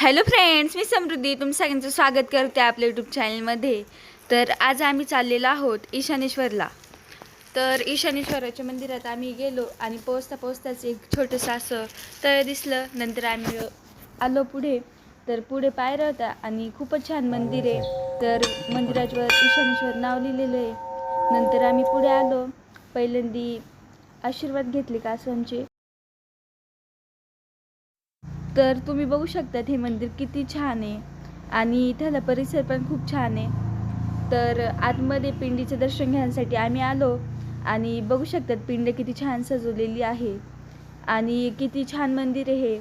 Hello friends मी समृद्धी. तुम सगळ्यांचं स्वागत करते आपल्या यूट्यूब चॅनलमध्ये तर आज आम्ही चाललेलो आहोत ईशानेश्वरला. तर ईशानेश्वराच्या मंदिरात आम्ही गेलो आणि पोचता पोचताच एक छोटंसं असं तळ दिसलं. नंतर आम्ही आलो पुढे. तर पुढे पायऱ्या होता आणि खूपच छान मंदिर आहे. तर मंदिराच्यावर ईशानेश्वर नाव लिहिलेलं आहे. नंतर आम्ही पुढे आलो. पहिल्यांदी आशीर्वाद घेतले कासवांचे तर तुम्ही बघू शकतात हे मंदिर किती छान आहे. आणि इथला परिसर पण खूप छान आहे. तर आतमध्ये पिंडीचं दर्शन घेण्यासाठी आम्ही आलो आणि बघू शकतात पिंड किती छान सजवलेली आहे. आणि किती छान मंदिर आहे हे.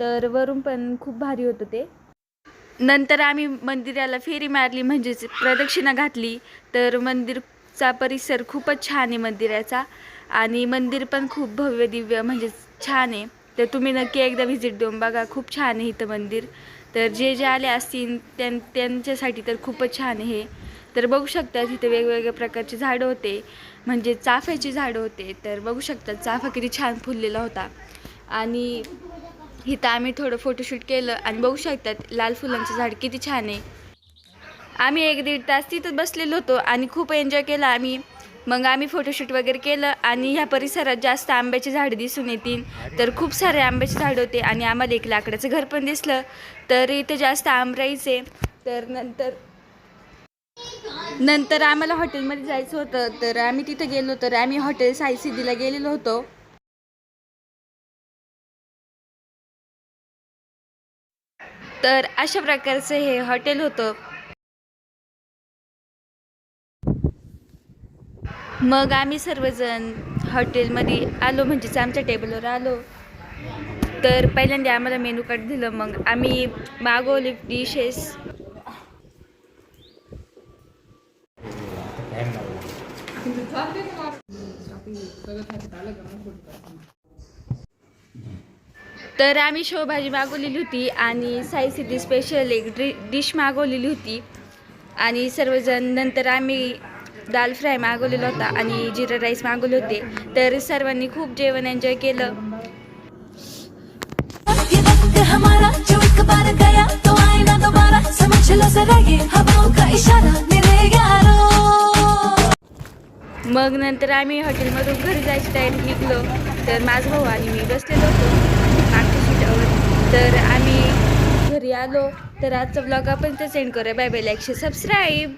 तर वरून पण खूप भारी होतं ते. नंतर आम्ही मंदिराला फेरी मारली म्हणजेच प्रदक्षिणा घातली. तर मंदिरचा परिसर खूपच छान आहे मंदिराचा. आणि मंदिर पण खूप भव्य दिव्य म्हणजेच छान आहे. तर तुम्ही नक्की एकदा व्हिजिट देऊन बघा. खूप छान आहे इथं मंदिर. तर जे जे आले असतील त्यां त्यांच्यासाठी तर खूपच छान आहे हे. तर बघू शकता तिथे वेगवेगळ्या प्रकारचे झाडं होते. म्हणजे चाफ्याची झाडं होते. तर बघू शकता चाफा किती छान फुललेला होता. आणि इथं आम्ही थोडं फोटोशूट केलं आणि बघू शकतात लाल फुलांचं झाड किती छान आहे. आम्ही एक दीड तास तिथं बसलेलो होतो आणि खूप एन्जॉय केला आम्ही. मग आम्ही फोटोशूट वगैरे केलं आणि ह्या परिसरात जास्त आंब्याची झाडं दिसून येतील. तर खूप सारे आंब्याचे झाड होते आणि आम्हाला एक लाकडाचं घर पण दिसलं. तर इथे जास्त आंबराईचे तर नंतर नंतर आम्हाला हॉटेलमध्ये जायचं होतं. तर आम्ही तिथं गेलो तर आम्ही हॉटेल साई सिद्धीला गेलेलो होतो. तर अशा प्रकारचं हे हॉटेल होतं. मग आम्ही सर्वजण हॉटेलमध्ये आलो म्हणजेच आमच्या टेबलवर आलो. तर पहिल्यांदा आम्हाला मेनू कार्ड दिलं मग आम्ही मागवले डिशेस तर आम्ही शेवभाजी मागवलेली होती आणि साई सिद्धी स्पेशल एक ड्रि डिश मागवलेली होती. आणि सर्वजण नंतर आम्ही दाल फ्राय मागवलेला होता आणि जिरा राईस मागवले होते. तर सर्वांनी खूप जेवण एन्जॉय केलं. मग नंतर आम्ही हॉटेलमधून घरी जायची तयारी निघलो. तर माझा भाऊ आणि मी बसलेलो होतो. मागच्या सीटावर तर आम्ही घरी आलो. तर आजचा ब्लॉग आपण तर सेंड करूया. Bye bye like subscribe